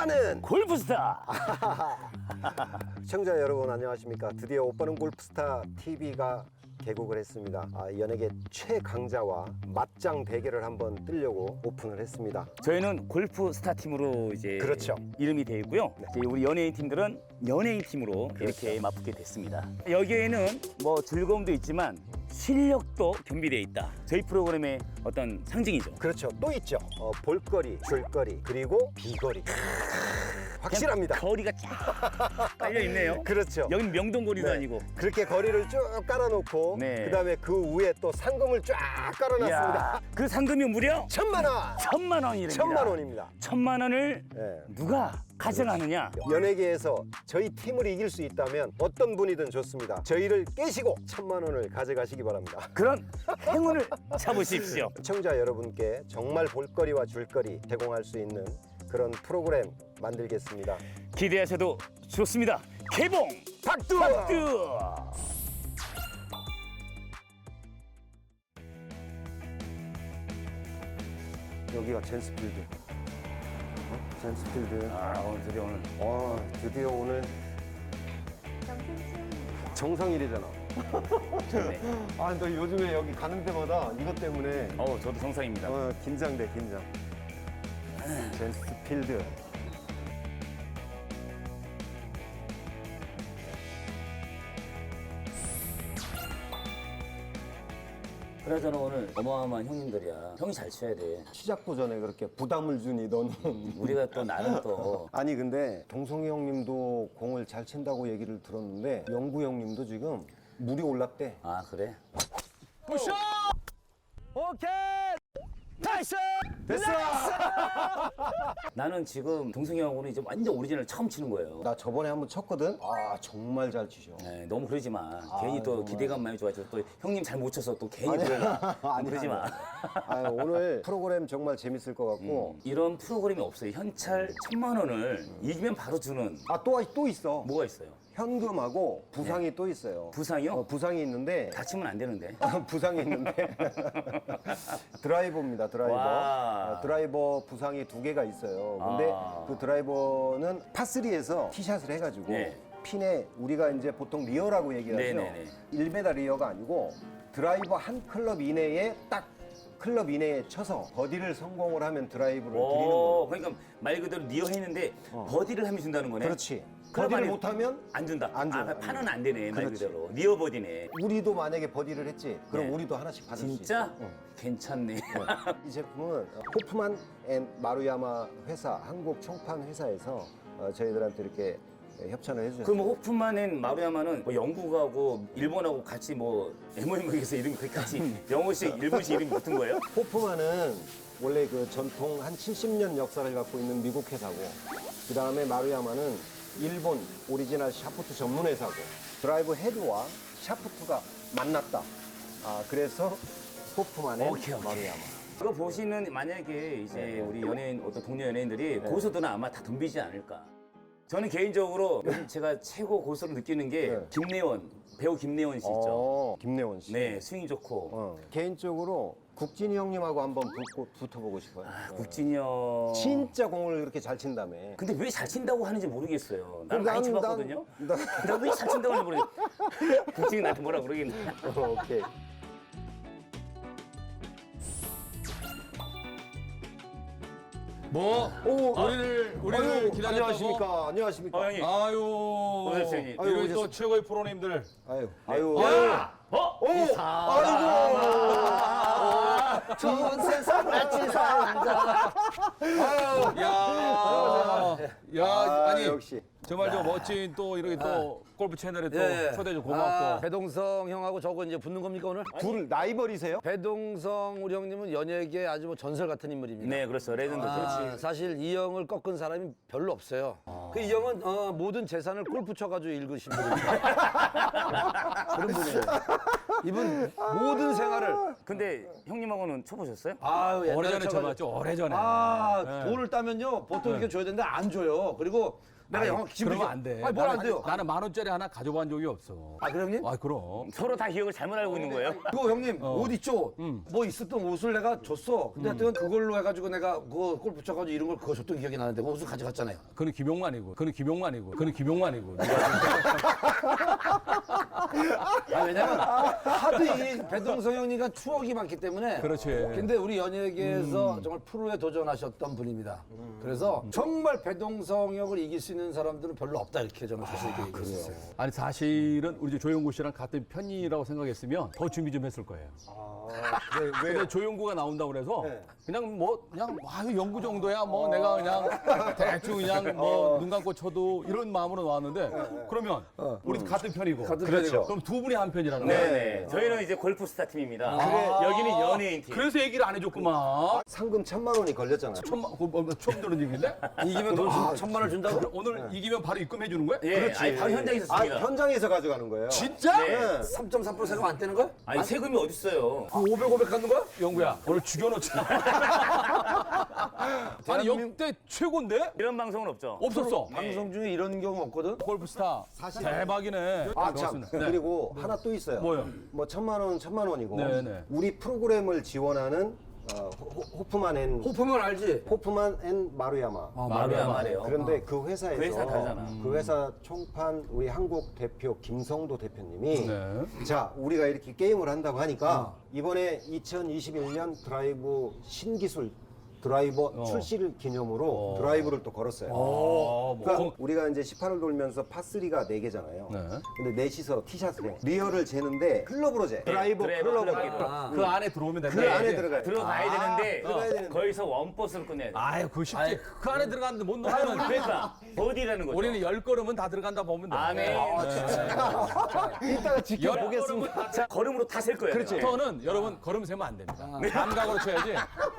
오빠는 골프스타. 시청자 여러분 안녕하십니까 드디어 오빠는 골프스타 TV가 개국을 했습니다 아, 연예계 최강자와 맞짱 대결을 한번 뜨려고 오픈을 했습니다 저희는 골프 스타 팀으로 이제 그렇죠. 이름이 되어 있고요. 이제 우리 연예인 팀들은 연예인 팀으로 이렇게 맞붙게 됐습니다. 여기에는 뭐 즐거움도 있지만 실력도 겸비되어 있다. 저희 프로그램의 어떤 상징이죠. 그렇죠 또 있죠 어, 볼거리 줄거리 그리고 비거리 확실합니다 거리가 쫙 깔려 있네요. 그렇죠 여긴 명동거리도 네. 아니고. 그렇게 거리를 쭉 깔아놓고 네. 그다음에 그 위에 또 상금을 쫙 깔아놨습니다 이야, 그 상금이 무려 천만 원 천만 원이랍니다. 천만 원입니다 천만 원을 네. 누가 가져가느냐? 연예계에서 저희 팀을 이길 수 있다면 어떤 분이든 좋습니다. 저희를 깨시고 천만 원을 가져가시기 바랍니다. 그런 행운을 잡으십시오. 시청자 여러분께 정말 볼거리와 줄거리 제공할 수 있는 그런 프로그램 만들겠습니다. 기대하셔도 좋습니다. 개봉 박두! 박두. 여기가 젠스필드. 어? 젠스필드. 아 오늘 드디어 오늘 어, 드디어 오늘 정상일이잖아. 좋네. 아, 너 요즘에 여기 가는 데마다 이것 때문에 어 저도 정상입니다. 어, 긴장돼, 긴장. 젠스 필드. 그나저나 오늘 어마어마한 형님들이야. 형이 잘 쳐야 돼. 시작도 전에 그렇게 부담을 주니 너는 우리가 또 나는 또 아니 근데 동성이 형님도 공을 잘 친다고 얘기를 들었는데 영구 형님도 지금 물이 올랐대 아 그래? 부셔 오케이 나이스 됐어 나는 지금 동승이 형하고는 이제 완전 오리지널 처음 치는 거예요. 나 저번에 한번 쳤거든 아 정말 잘 치셔 네, 너무 그러지 마. 괜히 또 정말. 기대감 많이 좋아지고 또 형님 잘 못 쳐서 또 괜히 그래. 그러지 마. 아, 오늘 프로그램 정말 재밌을 것 같고 이런 프로그램이 없어요. 현찰 천만 원을 이기면 바로 주는 아 또 또 있어 뭐가 있어요? 현금하고 부상이 또 있어요 부상이요? 어, 부상이 있는데 다치면 안 되는데. 부상이 있는데 드라이버입니다 드라이버 와. 어, 드라이버 부상이 두 개가 있어요 근데 아. 그 드라이버는 파3에서 티샷을 해가지고 네. 핀에 우리가 이제 보통 리어라고 얘기하죠 네네네. 1m 리어가 아니고 드라이버 한 클럽 이내에 딱 클럽 이내에 쳐서 버디를 성공을 하면 드라이브를 드리는 거예요 오, 그러니까 말 그대로 니어 했는데 버디를 하면 준다는 거네. 그렇지 버디를 안에 못하면 안 준다. 안 줘, 아, 안 파는 줘. 안 되네 말 그렇지. 그대로. 니어 버디네. 우리도 만약에 버디를 했지 그럼 네. 우리도 하나씩 받을 수 있어 진짜 어. 괜찮네. 이 제품은 호프만 앤 마루야마 회사 한국 총판 회사에서 어, 저희들한테 이렇게 협찬을 해주셨어요. 그럼 호프만은 마루야마는 뭐 영국하고 일본하고 같이 뭐 MOM에서 이름이 그렇게 같이 영어식 일본식 이름이 붙은 거예요? 호프만은 원래 그 전통 한 70년 역사를 갖고 있는 미국 회사고 그 다음에 마루야마는 일본 오리지널 샤프트 전문 회사고 드라이브 헤드와 샤프트가 만났다. 아 그래서 호프만 앤 오케이, 오케이. 마루야마. 이거 보시는 만약에 이제 네. 우리 연예인 어떤 동료 연예인들이 고수들은 아마 다 덤비지 않을까. 저는 개인적으로 요즘 제가 최고 고수로 느끼는 게 네. 김래원 배우 김래원 씨 있죠. 어, 김래원 씨. 네 스윙 좋고 어, 개인적으로 국진이 형님하고 한번 붙고, 붙어보고 싶어요. 아, 어. 국진이 형. 진짜 공을 그렇게 잘 친다며. 근데 왜 잘 친다고 하는지 모르겠어요. 난 난- 많이 쳐봤거든요. 난- 나 왜잘 친다고 하는지 모르겠어. 국진이 나한테 뭐라 그러겠네. 어, 오케이. 뭐 오, 우리를 우리를 아유, 기다렸다고 안녕하십니까. 안녕하십니까. 어, 형님. 아유 오셨어요, 형님. 아유, 이런 또 오셨어요. 최고의 프로님들 아유, 아유. 야 어? 오, 아이고. 좋은 세상 같이 살자. 야, 야, 아, 아니 역시. 정말 저 멋진 또 이렇게 또 골프 채널에 또 예. 초대해 줘 아, 고맙고 배동성 형하고 저거 이제 붙는 겁니까 오늘? 둘 라이벌이세요? 배동성 우리 형님은 연예계 아주 뭐 전설 같은 인물입니다. 네 그렇죠 레전드 아, 그렇지. 사실 이 형을 꺾은 사람이 별로 없어요. 그 이 형은 어, 모든 재산을 골프 쳐가지고 읽으신 분입니다. 그런 분이에요. 이분 모든 생활을 근데 형님하고는 쳐보셨어요? 아유 옛날에 오래전에 쳐가지고 쳐봤죠 오래전에 아 네. 돈을 따면요 보통 이렇게 줘야 되는데 안 줘요. 그리고 내가 영화 기분 그러면 안 돼. 아니 뭘 안 나는- 돼요? 나는 만 원짜리 하나 가져본 적이 없어. 아 그래 형님? 아 그럼. 서로 다 기억을 잘못 알고 있는 거예요. 그거 형님 어. 옷 있죠? 뭐 있었던 옷을 내가 줬어. 근데 하여튼 그걸로 해가지고 내가 그거 골 붙여가지고 이런 걸 그거 줬던 기억이 나는데 그 옷을 가져갔잖아요. 그는 김용만이고. 그는 김용만이고. 그는 김용만이고. 아, 왜냐면 하도 이 배동성 형님과 추억이 많기 때문에. 그렇지. 근데 우리 연예계에서 정말 프로에 도전하셨던 분입니다. 그래서 정말 배동성 형을 이길 수 있는 사람들은 별로 없다 이렇게 저는 사실 이렇게 얘기했어요. 아니 사실은 우리 조용구 씨랑 같은 편이라고 생각했으면 더 준비 좀 했을 거예요. 왜, 근데 조용구가 나온다고 그래서 네. 그냥 뭐 그냥 아 연구 정도야 뭐 내가 그냥 대충 그냥 뭐 눈 감고 쳐도 이런 마음으로 나왔는데 그러면 우리 같은 편이고 같은 그렇죠. 편이고. 그럼 두 분이 한 편이라는 거예요. 네네. 저희는 이제 골프 스타 팀입니다. 여기는 연예인 팀. 그래서 얘기를 안 해줬구만. 상금 천만 원이 걸렸잖아요. 천만, 그거 뭐, 처음 들은 얘기인데? 이기면 돈 천- 천만 원 준다고? 오늘 이기면 바로 입금해 주는 거야? 예, 아니 바로 현장에 아, 있었습니다. 현장에서 가져가는 거예요. 진짜? 네. 3.3% 세금 안 떼는 거야? 아니 세금이 어딨어요? 그 500, 500 갖는 거야? 영구야, 오늘 죽여놓자. 아니 역대 최고인데? 이런 방송은 없죠. 없었어. 방송 중에 이런 경우 없거든? 골프스타 대박이네. 아, 참. 네. 그리고 하나 또 있어요. 뭐요? 뭐 천만 원, 천만 원이고. 네, 네. 우리 프로그램을 지원하는 어, 호- 호프만 앤 호프면 알지? 호프만 앤 마루야마. 말이야 말이에요. 그런데 그 회사에서 그 회사 다르잖아. 그 회사 총판 우리 한국 대표 김성도 대표님이 네. 자 우리가 이렇게 게임을 한다고 하니까 이번에 2021년 드라이브 신기술 드라이버 출시를 기념으로 드라이브를 또 걸었어요. 어, 뭐. 그러니까 우리가 이제 18을 돌면서 파3가 4개잖아요. 네. 근데 넷이서 티샷을 해. 리얼을 재는데 클럽으로 재. 드라이버 드라이버 클럽으로. 클럽으로. 아. 그 안에 들어오면 된다. 그 안에 들어가요. 들어가야 되는데 들어가야 되는데. 거기서 원버스를 끝내야 돼. 아유, 그거 쉽지. 그 안에 들어갔는데 못 넣으면 그러니까 버디라는 거죠. 우리는 열 걸음은 다 들어간다 보면 돼. 아멘. 이따가 지켜보겠습니다. 걸음으로 다- 걸음으로 다 셀 거예요. 그렇지. 터는 여러분 걸음 세면 안 됩니다. 감각으로 쳐야지.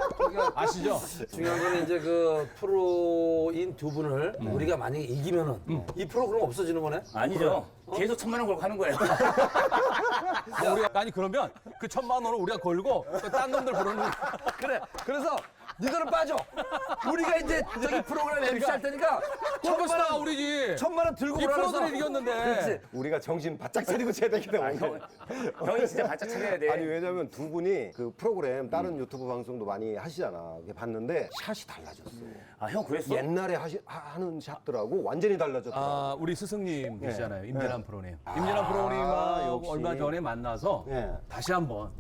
아시죠? 중요한 건 이제 그 프로인 두 분을 우리가 만약에 이기면은 이 프로그램 없어지는 거네? 아니죠. 계속 천만 원 걸고 하는 거예요. 아, 우리 아니 그러면 그 천만 원을 우리가 걸고 또 딴 놈들 부르는 거야. 그래. 그래서 니들은 빠져. 우리가 이제 저기 프로그램 MC 할 테니까 천만 원, 우리지. 천만 원 들고 이 오라서. 프로들이 이겼는데. 그렇지. 우리가 정신 바짝 차리고 쳐야 되기 때문에. 형이 진짜 바짝 차려야 돼. 아니 왜냐면 두 분이 그 프로그램 다른 유튜브 방송도 많이 하시잖아. 봤는데 샷이 달라졌어. 아 형 그랬어? 옛날에 하시, 하- 하는 샷들하고 완전히 달라졌더라. 아, 우리 스승님 계시잖아요. 임진환 프로님. 아, 임진환 프로님하고 역시. 얼마 전에 만나서 예. 다시 한번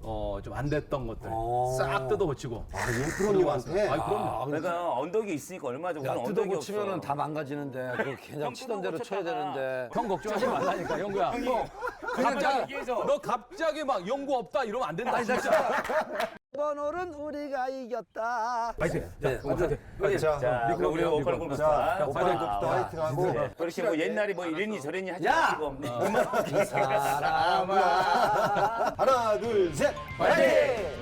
어, 좀 안 됐던 것들 싹 뜯어 고치고. 아, 윤 프로님한테 아, 그럼요. 내가 언덕이 있으니까 얼마죠. 야, 우리는 뜯어 언덕이 고치면은 없어. 다 망가지는데 그거 그냥 치던 대로 쳐야 고쳤다가. 되는데. 형 걱정하지 말라니까, 형구야. 그냥 갑자기, 얘기해서. 너 갑자기 막 연구 없다 이러면 안 된다, 진짜. 번호는 우리가 이겼다. 파이팅. 네, 자, 자, 그럼 우리 미끄러워. 골프스타. 자, 오빠는 골프도 화이팅 하고 그렇게 뭐 옛날에 뭐 이랬니 저랬니 하지 야! 마시고. 네. 하나, 둘, 셋. 화이팅!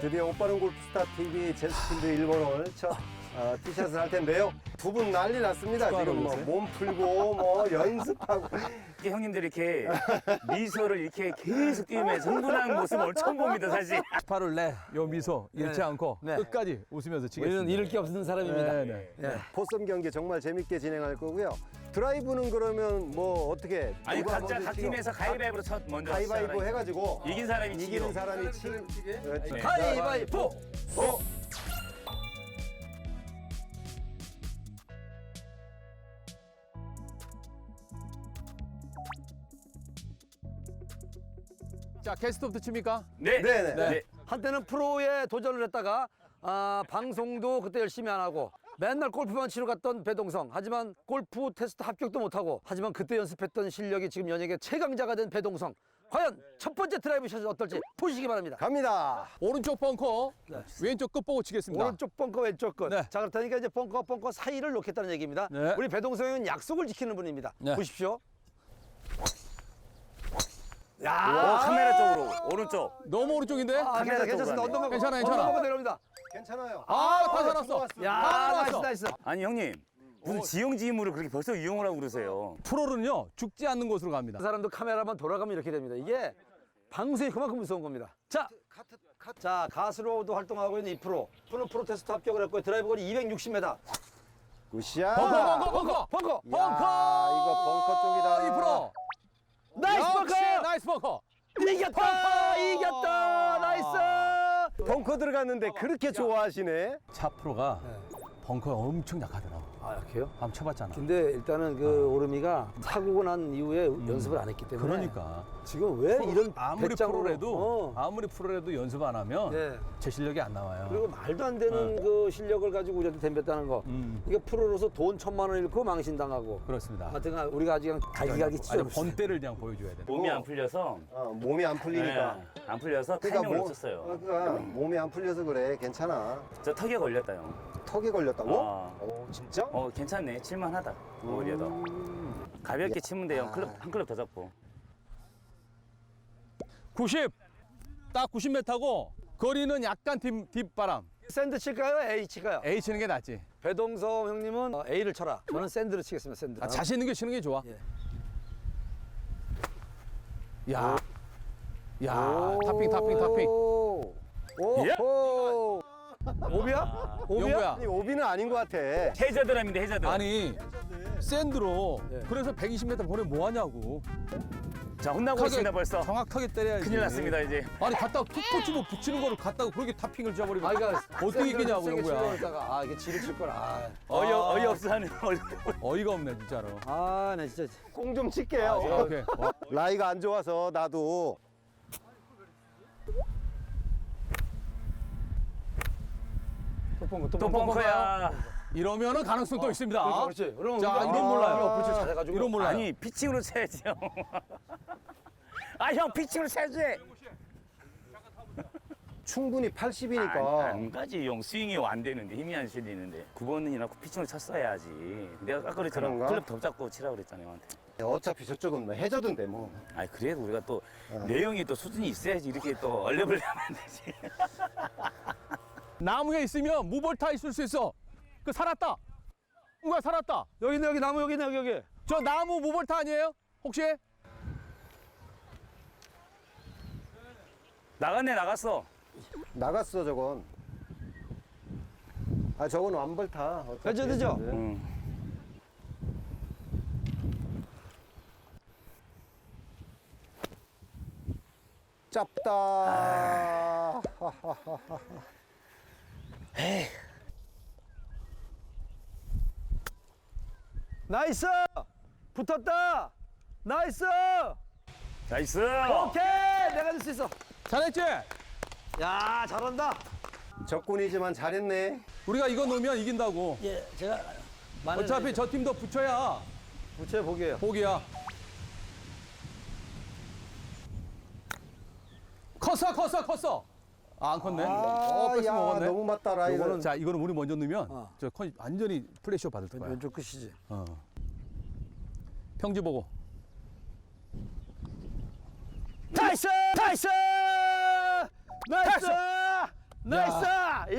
드디어 오빠는 골프스타 TV 제스필드 일본을 첫 어, 티샷을 할 텐데요. 두 분 난리 났습니다. 지금 뭐 몸 풀고 뭐 연습하고. 이렇게 형님들 이렇게 미소를 이렇게 계속 띄우면서 흥분하는 모습 오늘 처음 봅니다 사실. 팔을 내, 요 미소 잃지 네. 않고 네. 끝까지 웃으면서 치겠습니다. 우리는 잃을 게 없는 사람입니다. 네, 네. 네. 포섬 경기 정말 재밌게 진행할 거고요. 드라이브는 그러면 뭐 어떻게? 아니 누가 각자 먼저 각 치고? 팀에서 가위바위보로 첫 먼저 가위바위보 해가지고 이긴 사람이 이기는 치기로. 사람이 치. 그렇지. 네. 가위바위보. 어? 자, 캐스트부터 칩니까? 네. 네네. 네. 한때는 프로에 도전을 했다가 아, 방송도 그때 열심히 안 하고 맨날 골프만 치러 갔던 배동성. 하지만 골프 테스트 합격도 못하고 하지만 그때 연습했던 실력이 지금 연예계 최강자가 된 배동성. 과연 첫 번째 드라이브 샷이 어떨지 보시기 바랍니다. 갑니다. 오른쪽 벙커, 왼쪽 끝 보고 치겠습니다. 오른쪽 벙커 왼쪽 끝. 네. 자 그렇다니까 이제 벙커 벙커 사이를 놓겠다는 얘기입니다. 네. 우리 배동성은 약속을 지키는 분입니다. 네. 보십시오. 오, 카메라 쪽으로 오른쪽. 너무 오른쪽인데? 아, 카메라 괜찮습니다. 쪽으로 하네. 괜찮아, 괜찮아. 언더벙커 내려옵니다. 괜찮아요. 아, 다 살았어. 들어왔어. 야 아, 나이스. 나이스. 아니 형님 무슨 지형지물을 그렇게 벌써 이용을 하고 그러세요. 프로는요, 죽지 않는 곳으로 갑니다. 그 사람도 카메라만 돌아가면 이렇게 됩니다. 이게 방송이 그만큼 무서운 겁니다. 자, 자 가수로도 활동하고 있는 이 프로. 프로 프로 테스트 합격을 했고 드라이브 거리 260m. 굿샷. 벙커 벙커 벙커 벙커. 야, 이거 벙커 쪽이다. 이 프로 나이스 역시 벙커. 나이스 벙커 이겼다. 이겼다. 나이스. 벙커 들어갔는데 그렇게 좋아하시네. 차 프로가 벙커 엄청 약하더라고 아, 약해요? 한번 쳐봤잖아 근데 일단은 그 오르미가 사고고 난 이후에 연습을 안 했기 때문에 그러니까 지금 왜 이런 아무리 배짱으로- 프로래도 어. 아무리 프로래도 연습 안 하면 예. 제 실력이 안 나와요. 그리고 말도 안 되는 그 실력을 가지고 우리한테 덤볐다는 거. 음. 이게 프로로서 돈 천만 원 잃고 망신당하고. 그렇습니다. 하여튼 우리가 아직 그냥 갈기갈기 아니 찢어. 번대를 그냥 보여줘야 돼. 몸이 안 풀려서 어, 몸이 안 풀리니까. 네, 안 풀려서 그러니까 타이밍을 뭐- 놓쳤어요. 어, 그러니까 몸이 안 풀려서 그래. 괜찮아. 저 턱에 걸렸다 형. 턱에 걸렸다고? 아. 오, 진짜? 어 괜찮네. 칠만하다. 오히려도 가볍게 치면 돼요. 클럽 한 클럽 더 잡고. 90, 딱 90m고 거리는 약간 뒷, 뒷바람. 샌드 칠까요? A 칠까요? A 치는 게 낫지. 배동성 형님은 어, A를 쳐라. 저는 샌드를 치겠습니다. 샌드. 아, 자신 있는 게 치는 게 좋아. 예. 야, 야, 탑핑, 탑핑, 탑핑. 오. 오. 오비야? 오비야? 영구야. 아니, 오비는 아닌 것 같아. 해저드랍인데 해저드. 아니, 샌드로 예. 그래서 120m 보내 뭐 하냐고. 자 혼나고 있습니다 벌써. 정확하게 때려야지. 큰일 났습니다 이제. 아니 갖다가 툭 꽂히고 붙이는 거를 갖다가 그렇게 탑핑을 줘버리면 아, 그러니까 어떻게 이기냐고. 치려고 했다가 아 이게 지를 칠 걸. 아, 어이 아. 어이 없어 하는 어이. 어이가 없네 진짜로. 아, 나 진짜. 공 좀 칠게요. 오케이. 어. 라이가 안 좋아서 나도. 뻥거, 또 벙커야. 이러면은 가능성 또 있습니다. 그렇지. 그럼 자, 우리가- 이건 몰라요. 우리가 어프로치 잘해가지고. 이런 몰라요. 아니 피칭으로 쳐야지 형. 아 형 피칭으로 쳐야지. 충분히 안, 80이니까. 안 가지 형 스윙이 안 되는데 힘이 안 실리는데 9번이나 피칭을 쳤어야지. 내가 아까 그랬잖아. 그런가? 클럽 더 잡고 치라 그랬잖아 형한테. 어차피 저쪽은 뭐 해저드인데 뭐. 아 그래도 우리가 또 내용이 또 수준이 있어야지 이렇게 또 얼레벌레 하면 안 되지. 나무에 있으면 무벌타 있을 수 있어. 그 살았다. 누가 살았다. 여기 있네, 여기 나무 여기 있네, 여기, 여기. 저 나무 무벌타 아니에요? 혹시? 나갔네 나갔어. 나갔어, 저건. 아, 저건 완벌타. 어차피 해저드죠? 해저드. 응. 나이스! 붙었다! 나이스! 나이스. 오케이! 내가 줄 수 있어. 잘했지? 야, 잘한다. 적군이지만 잘했네. 우리가 이거 넣으면 이긴다고. 예, 제가 어차피 저 팀도 붙여야 부채 보기에요. 복이야. 컸어, 컸어, 컸어. 아, 안 컸네. 어, 아, 패스 야, 먹었네. 너무 맞다, 라이는. 이거는 자, 이거는 우리 먼저 넣으면 어. 저 컨, 완전히 플래시업 받을 거야. 왼쪽 끝이지. 어. 평지 보고. 나이스! 나이스! 나이스! 나이스!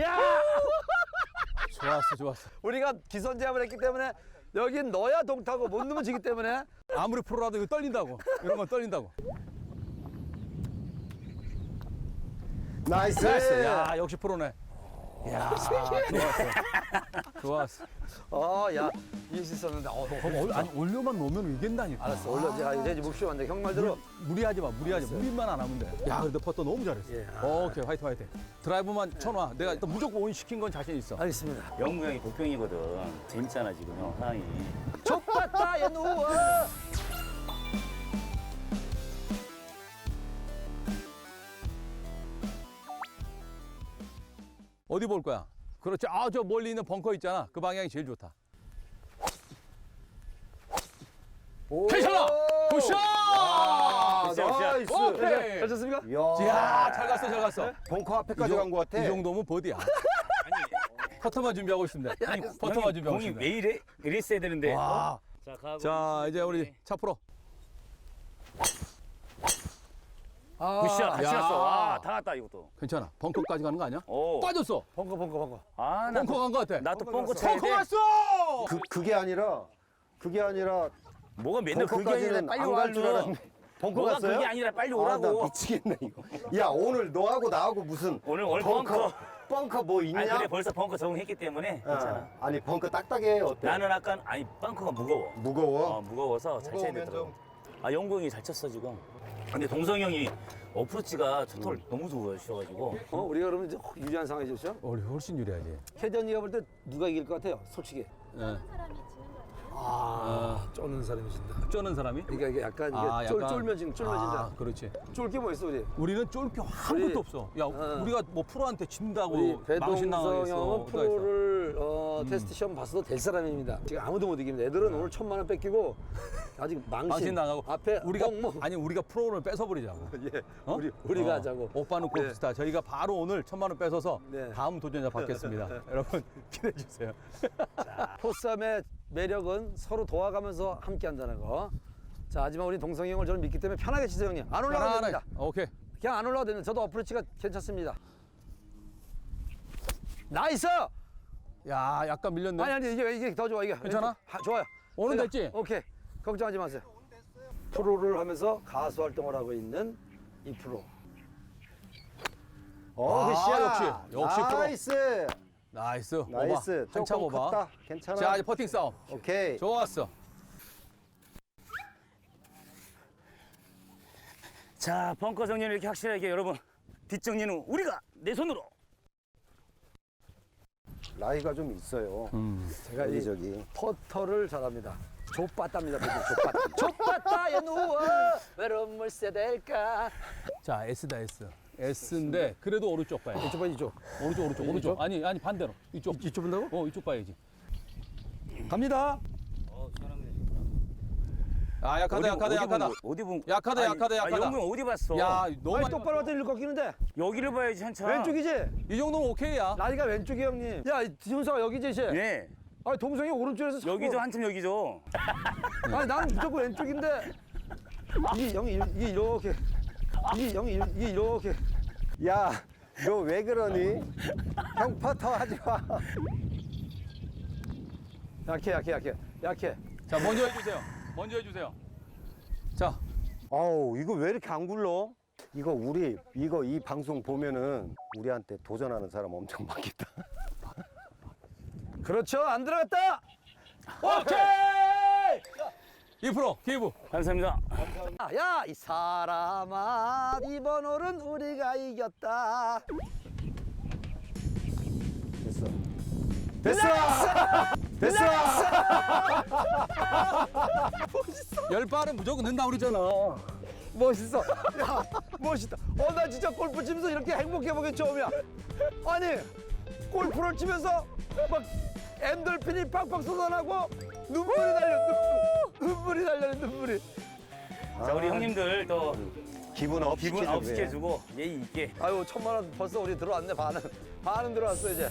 야! 좋았어, 좋았어. 우리가 기선제압을 했기 때문에 여긴 넣어야 동타고 못 넣으면 지기 때문에 아무리 프로라도 이거 떨린다고. 이런 건 떨린다고. 나이스. 나이스. 야, 역시 프로네. 야, 좋았어. 좋았어. 어, 야, 이길 수 있었는데 어, 그럼 올- 아니 올려만 놓으면 이긴다니까. 알았어. 올려. 야, 이제 이제 묵시면 안 돼. 형 말대로 무리하지 마, 무리하지 마. 무리만 안 하면 돼. 야, 근데 퍼터 너무 잘했어. 예, 아. 오케이, 화이팅, 화이팅. 드라이브만 쳐놔. 내가 일단 무조건 온 시킨 건 자신 있어. 알겠습니다. 영무 형이 복병이거든. 재밌잖아 지금 형 상황이. 족같다 얘 누워. 어디 볼 거야? 그렇지. 아, 저 멀리 있는 벙커 있잖아. 그 방향이 제일 좋다. 괜찮아! 굿샷! 나이스. 오케이! 잘 쳤습니까? 야, 야, 잘 갔어, 잘 갔어. 벙커 앞에까지 간 것 같아. 이 정도면 버디야. 퍼터만 준비하고 있습니다. 아니 퍼터만 준비하고 공이 있습니다. 왜 이래 이랬어야 되는데. 와. 자, 가고 자, 이제 우리 차 프로. 아, 굿샷 같이 야. 갔어. 와, 다 갔다 이것도. 괜찮아. 벙커까지 가는 거 아니야? 오. 빠졌어. 벙커 벙커 벙커. 아, 나 벙커 간 거 같아. 나또 뻥커 쳐야 벙커 돼. 갔어! 그, 그게 아니라, 그게 아니라, 뭐가 맨날 그게 아니라 벙커까지는 빨리 안 갈줄 와줘. 알았는데. 벙커 뭐가 갔어요? 그게 아니라 빨리 아, 오라고. 나 미치겠네 이거. 야 오늘 너하고 나하고 무슨 오늘 오늘 벙커 벙커. 벙커 뭐 있냐? 아니 근데 벌써 벙커 적응했기 때문에 괜찮아. 아, 아니 벙커 딱딱해 어때? 나는 아까 아니 벙커가 무거워. 무거워. 어, 무거워서 잘 쳐야 무거우면 되더라고. 아 영구 형이 잘 쳤어 지금. 근데 동성 형이 어프로치가 첫홀 음. 너무 좋아하셔가지고 어, 우리가 그러면 이제 유리한 상황이죠. 우리 훨씬 유리하지. 캐전이가 볼 때 누가 이길 것 같아요? 솔직히. 예. 사람이 지는. 아, 쩌는 사람이 진다. 쩌는 사람이? 그러니까 이게 약간 이게 아, 쫄, 약간- 쫄면 지금 쫄면 아, 진다. 그렇지. 쫄게 뭐 있어 우리? 우리는 쫄 게 우리- 아무것도 없어. 야, 어. 우리가 뭐 프로한테 진다고 망신 배동성 당하겠어. 형은 어떡하겠어. 프로를 어, 테스트 시험 봤어도 될 사람입니다. 지금 아무도 못 이깁니다. 애들은 오늘 천만 원 뺏기고 아직 망신, 망신 당하고 앞에 우리가 멍멍. 아니 우리가 프로를 뺏어버리자고. 예, 어? 우리 우리가 어. 하자고. 오빠는 골프스타. 저희가 바로 오늘 천만 원 뺏어서 네. 다음 도전자 받겠습니다. 여러분 기대해 주세요. 포쌈의 매력은 서로 도와가면서 함께 한다는 거. 자, 하지만 우리 동성이 형을 저는 믿기 때문에 편하게 치세요 형님. 안 올라가도. 됩니다. 오케이. 그냥 안 올라가도 됩니다. 저도 어프로치가 괜찮습니다. 나이스! 야, 약간 밀렸네. 아니 아니 이게 이게 더 좋아 이게 괜찮아? 하, 좋아요 오늘 제가- 됐지? 오케이 걱정하지 마세요 프로를 하면서 가수 활동을 하고 있는 이 프로 어, 아, 굿샷. 역시, 역시 프로. 나이스. 나이스. 나이스. 오바. 한참 조금 오바. 컸다. 괜찮아. 자, 이제 퍼팅 싸움. 오케이. 좋았어. 자 벙커 정리를 이렇게 확실하게 여러분 뒷정리는 우리가 내 손으로. 나이가 좀 있어요. 제가 여기 이 저기. 퍼터를 잘합니다 좁빠따입니다 좁빠따 좁빠따에 누워 외로움을 세댈까 자, S다 S. S인데 그래도 오른쪽 봐야 돼. 이쪽 봐 이쪽 오른쪽 오른쪽 오른쪽. 아니 아니 반대로. 이쪽. 이쪽 본다고? 어, 이쪽 봐야지. 갑니다 아, 약하다 약하다 약하다. 어디 본? 약하다, 약하다, 약하다. 아, 형 어디 봤어? 야, 너무 아니 많이 똑바로 왔더니 일로 꺾이는데 여기를 봐야지 한참. 왼쪽이지? 이 정도면 오케이야. 나이가 왼쪽이 형님 야 지훈사가 여기지 쟤 예. 아니 동성이 오른쪽에서 자꾸- 여기죠 한참 여기죠. 아니 나는 무조건 왼쪽인데 이게 형이 일- 이게 이렇게 이게 형이 일- 이게 이렇게 야, 너 왜 그러니? 형 퍼터 하지 마. 약해 약해 약해 약해 자, 먼저 해주세요. 먼저 해주세요. 자, 어우, 이거 왜 이렇게 안 굴러? 이거 우리 이거 이 방송 보면은 우리한테 도전하는 사람 엄청 많겠다. 그렇죠 안 들어갔다 오케이. 2% 기부. 감사합니다. 야이 사람아 이번 홀은 우리가 이겼다 됐어. 됐어. 됐어. 열 발은 무조건 넣는다 그러잖아. 멋있어 야 멋있다 어 나 진짜 골프 치면서 이렇게 행복해 보긴 처음이야 아니 골프를 치면서 막 엔돌핀이 팍팍 쏟아나고 눈물이 달려 눈물, 눈물이 달려 눈물이 자 우리 형님들 또 기분 업 기분 업 시켜주고 예의 있게. 아유 천만 원 벌써 우리 들어왔네 반은 반은 들어왔어 이제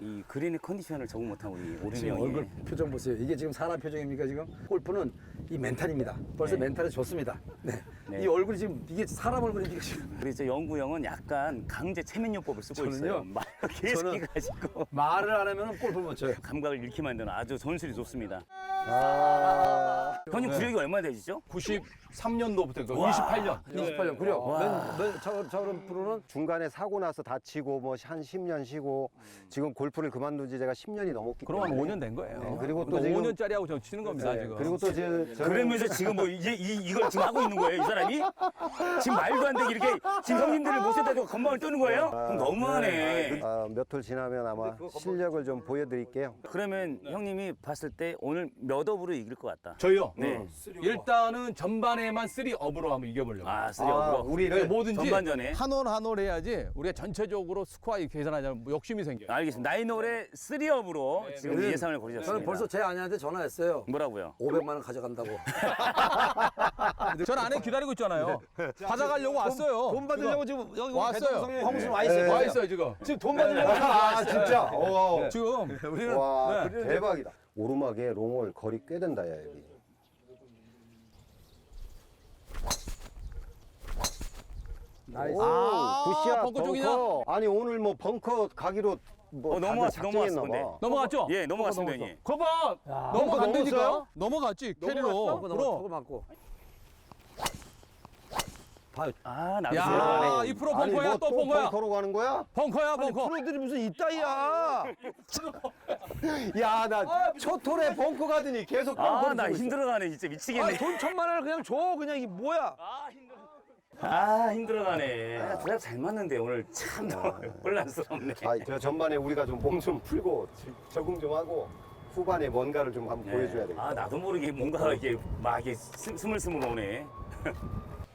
이 그린의 컨디션을 적응 못한 우리 오른이 지금 얼굴 표정 보세요. 이게 지금 사람 표정입니까 지금? 골프는 이 멘탈입니다. 벌써 네. 멘탈이 좋습니다. 네. 네. 이 얼굴이 지금 이게 사람 얼굴입니까 지금? 그리고 저 영구 형은 약간 강제 체면요법을 쓰고 저는요? 있어요. 말 계속 저는- 해가지고 말을 안 하면 골프를 못 쳐요. 감각을 잃게 만드는 아주 전술이 좋습니다. 아, 형님 네. 구력이 얼마 되시죠? 93년도부터 그 와. 28년. 28년 구력. 와. 맨, 맨, 저, 저런 프로는 중간에 사고 나서 다치고 뭐 한 10년 쉬고 지금 골프를 그만둔 지 제가 10년이 넘었기 그럼 한 때문에 5년 된 거예요. 네, 그리고 또 지금- 5년짜리하고 저 치는 겁니다, 네, 지금. 그리고 또 저, 저는 그러면서 지금 뭐 이제 이, 이걸 지금 하고 있는 거예요, 이 사람이? 지금 말도 안 되게 이렇게 지금 형님들을 모셔다 대고 건방을 뜨는 거예요? 그럼 너무하네. 아, 몇홀 지나면 아마 실력을 좀 보여드릴게요. 그러면 형님이 봤을 때 오늘 몇 업으로 이길 것 같다. 저희요. 네. 일단은 전반에만 3업으로 한번 이겨보려고. 아, 쓰리 아, 업으로. 우리를 뭐든지 전반전에. 한 올 한 올 해야지 우리가 전체적으로 스코어 계산하자면 욕심이 생겨요. 알겠습니다. 나인홀에 쓰리 업으로 지금 네. 예상을 고르셨습니다. 저는 벌써 제 아내한테 전화했어요. 뭐라고요? 500만 원 가져간다고. 전 안에 기다리고 있잖아요. 받아가려고 왔어요. 돈 받으려고 지금 여기 왔어요. 홍순 와 네. 있어요. 와 있어요 지금. 지금 돈 받으려고 아, 있어요. 진짜? 어. 지금 우리는 와, 네. 대박이다. 오르막에 롱홀 거리 꽤 된다, 야, 여기. 나이스. 아, 굿샷 벙커 쪽이냐? 아니 오늘 뭐 벙커 가기로 뭐 어, 작정했나 넘어왔어, 근데. 봐. 넘어갔죠? 예, 넘어갔습니다, 형님. 거봐 야, 넘어갔어요? 넘어갔지 캐리로 넘어갔어? 그럼 맞고. 봐요. 아, 나도 야, 들어가네. 이 프로 아니 벙커야 뭐또또 벙커야 벙커로 가는 거야? 벙커야 아니, 벙커 프로들이 무슨 이따위야. 야나첫 톨에 벙커 가더니 계속 아, 벙커를 나. 힘들어가네, 진짜 미치겠네. 아, 돈 천만 원을 그냥 줘. 그냥 이게 뭐야? 아, 힘들어가네. 둘다 잘 맞는데 오늘 참 혼란스럽네. 아, 저 전반에 우리가 좀 몸 좀 풀고 적응 좀 하고 후반에 뭔가를 좀 한번 보여줘야 되겠다. 아, 나도 모르게 뭔가 이게 막 이게 스- 스물스물 오네.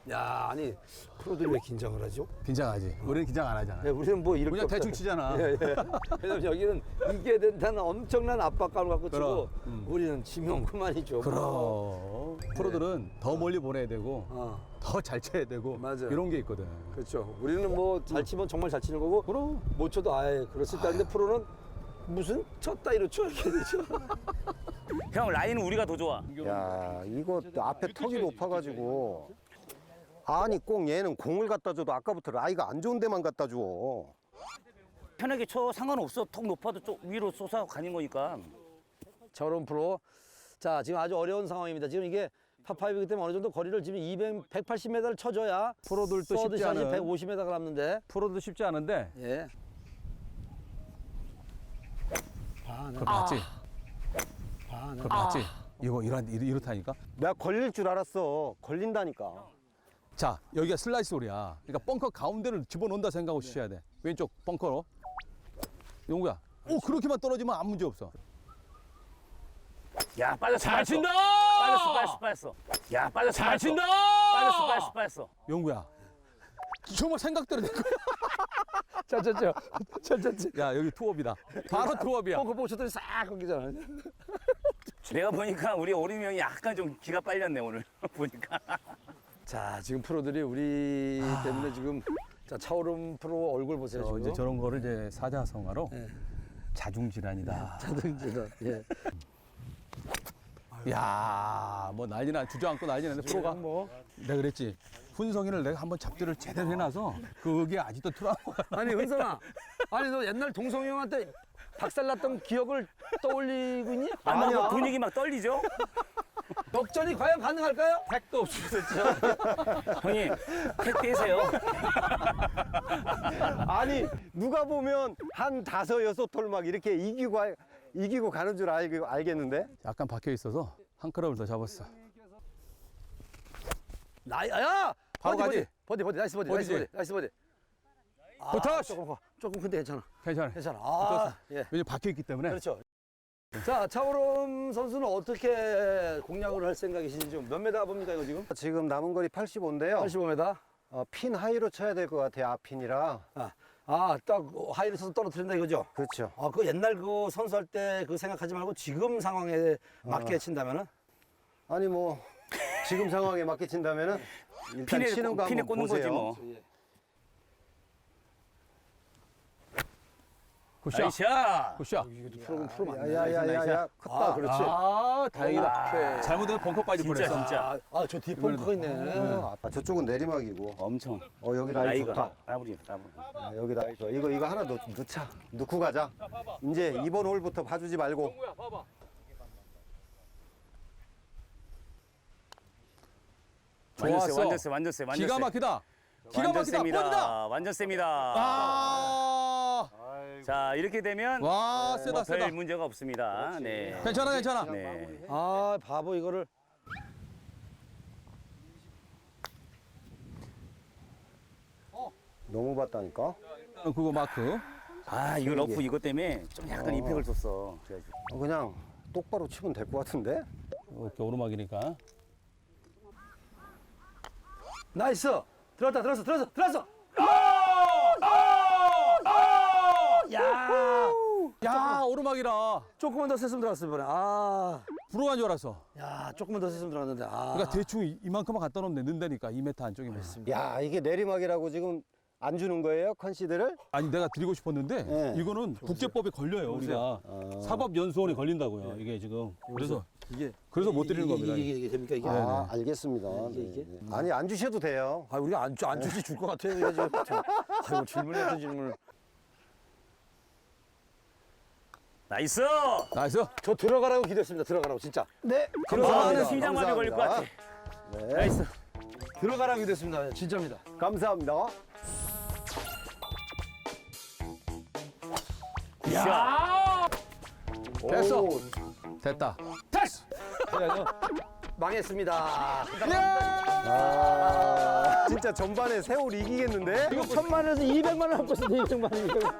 야, 아니 프로들이 왜 긴장을 하죠? 긴장하지 우리는 긴장 안 하잖아 예, 우리는 뭐 이렇게 그냥 대충. 치잖아 예, 예. 왜냐면 여기는 이겨야 된다는 엄청난 압박감을 갖고 치고 그럼, 음. 우리는 지면 그만이죠. 그럼 프로들은 더 멀리 보내야 되고 어, 더 잘 쳐야 되고 맞아요. 이런 게 있거든 그렇죠. 우리는 뭐 잘 치면 정말 잘 치는 거고 그럼 못 쳐도 아예 그럴 수 있다는데 프로는 무슨 쳤다 이로 쳐 이렇게 되죠. 형, 라인은 우리가 더 좋아. 야 이거 앞에 턱이 높아가지고 아니 꼭 얘는 공을 갖다 줘도 아까부터 라이가 안 좋은 데만 갖다 줘. 편하게 쳐 상관없어. 턱 높아도 좀 위로 솟아 가는 거니까. 저런 프로. 자, 지금 아주 어려운 상황입니다. 지금 이게 파5이기 때문에 어느 정도 거리를 지금 200, 180m를 쳐줘야 프로들도 쉽지 않은 150m가 남는데. 프로도 쉽지 않은데 예. 아, 그거 봤지? 아, 그거 봤지? 이거 이렇, 이렇다니까 내가 걸릴 줄 알았어. 걸린다니까. 자 여기가 슬라이스 홀이야 그러니까 벙커 가운데를 집어넣는다 생각하고 치셔야 돼 왼쪽 벙커로 용구야 오 그렇게만 떨어지면 아무 문제 없어 야, 빠졌어. 잘 빠졌어. 친다! 빠졌어, 빠졌어, 빠졌어. 야, 빠졌어. 잘 빠졌어. 친다! 빠졌어, 빠졌어, 빠졌어. 용구야 정말 생각대로 된 거야 자, 자, 자. 자, 자, 자. 야 여기 투업이다 바로 투업이야 벙커 보고 쳤더니 싹 거기잖아. 내가 보니까 우리 오림이 형이 약간 좀 기가 빨렸네, 오늘. 보니까. 자, 지금 프로들이 우리 때문에 지금 자, 차오름 프로 얼굴 보세요, 저 지금. 이제 저런 거를 이제 사자성어로 예. 자중질환이다 자동지다. 예. 야, 뭐 난리나 주저앉고 난리나는데 프로가 뭐. 내가 그랬지. 훈성이를 내가 한번 잡지를 제대로 해놔서 그게 아직도 트라우마가 아니, 은성아. 아니, 너 옛날 동성이 형한테 박살났던 기억을 떠올리고 있니? 아, 막뭐 분위기 막 떨리죠? 역전이 과연 가능할까요? 택도 없이 형님, 택 떼세요. 아니 누가 보면 한 다섯 여섯 톨 막 이렇게 이기고 할- 이기고 가는 줄 알, 알겠는데? 약간 박혀 있어서 한 클럽을 더 잡았어. 나이, 야! 바로 버디, 가지. 버디, 버디, 버디, 나이스 버디, 나이스 버디지. 버디, 나이스 버디. 아, 부터치! 조금, 커. 조금 큰데 괜찮아. 괜찮아. 괜찮아. 아, 예. 왜냐 박혀 있기 때문에. 그렇죠. 자, 차오름 선수는 어떻게 공략을 할 생각이신지 좀 몇 메다 봅니까, 이거 지금? 지금 남은 거리 85인데요. 85m. 어, 핀 하이로 쳐야 될 것 같아요. 앞핀이라. 아, 아, 딱 하이를 쳐서 떨어뜨린다 이거죠? 그렇죠. 아, 그 옛날 그 선수할 때 그 생각하지 말고 지금 상황에 맞게 친다면은? 아니 뭐 지금 상황에 맞게 친다면은 일단 핀에, 치는 거 핀에 한번 꽂는 거지 보세요. 뭐. 굿샷. 나이샷. 굿샷. 프로, 프로 맞네. 야야야야 컸다. 아, 그렇지. 아, 다행이다. 이렇게. 잘못하면 벙커 빠질 진짜, 뻔했어. 진짜. 아, 아, 저 뒤에 벙커가 있네. 아, 저쪽은 내리막이고. 엄청. 어 여기 라이 좋다. 나이가. 라브리, 라브리. 아, 여기 라이 좋아. 이거 이거 하나 넣, 넣자. 넣고 가자. 이제 이번 홀부터 봐주지 말고. 완전 세, 좋았어. 완전 세, 완전 세, 완전 기가 세. 막히다. 기가 막히다. 셉니다. 뻔이다. 완전 셉니다. 아. 자, 이렇게 되면 와, 세다, 뭐 세다. 별 문제가 없습니다. 네. 괜찮아, 괜찮아. 네. 아, 바보 이거를. 너무 봤다니까. 어, 그거 마크. 아, 이거 러프 이것 때문에 좀 약간 어. 임팩을 줬어. 그래가지고. 어, 그냥 똑바로 치면 될 것 같은데. 이렇게 오르막이니까. 나이스! 들어갔다, 들어갔어, 들어갔어, 들어갔어! 야! 야, 오르막이라. 조금만 더 셌으면 들어갔어, 이번에. 아, 불어간 줄 알았어. 야, 조금만 더 셌으면 들어갔는데. 아. 그러니까 대충 이- 이만큼만 갖다 놓으면 는다니까 2m 안쪽이면. 야 이게 내리막이라고 지금 안 주는 거예요 컨시드를? 아니 내가 드리고 싶었는데 네. 이거는 국제법에 걸려요 우리가 사법 연수원에 걸린다고요 이게 지금 그래서 이게 그래서 못 드리는 겁니다. 이게, 이게, 이게 됩니까 이게? 아, 알겠습니다. 이게, 이게? 네, 네. 아니, 안 주셔도 돼요. 아 우리가 안, 주- 안 주시 줄것 같아요. 지금. 아이고 질문했던 질문을. 나이스! 나이스. 저 들어가라고 기대했습니다. 들어가라고 진짜. 네. 들어가는 심장마비 걸릴 것 같아. 네. 나이스. 들어가라고 기대했습니다. 진짜입니다. 감사합니다. 야! 됐어. 오, 됐다. 됐어. 망했습니다. 아, 진짜 전반에 세월 이기겠는데? 이거 천만 원에서 200만 원 있는데 200만 원.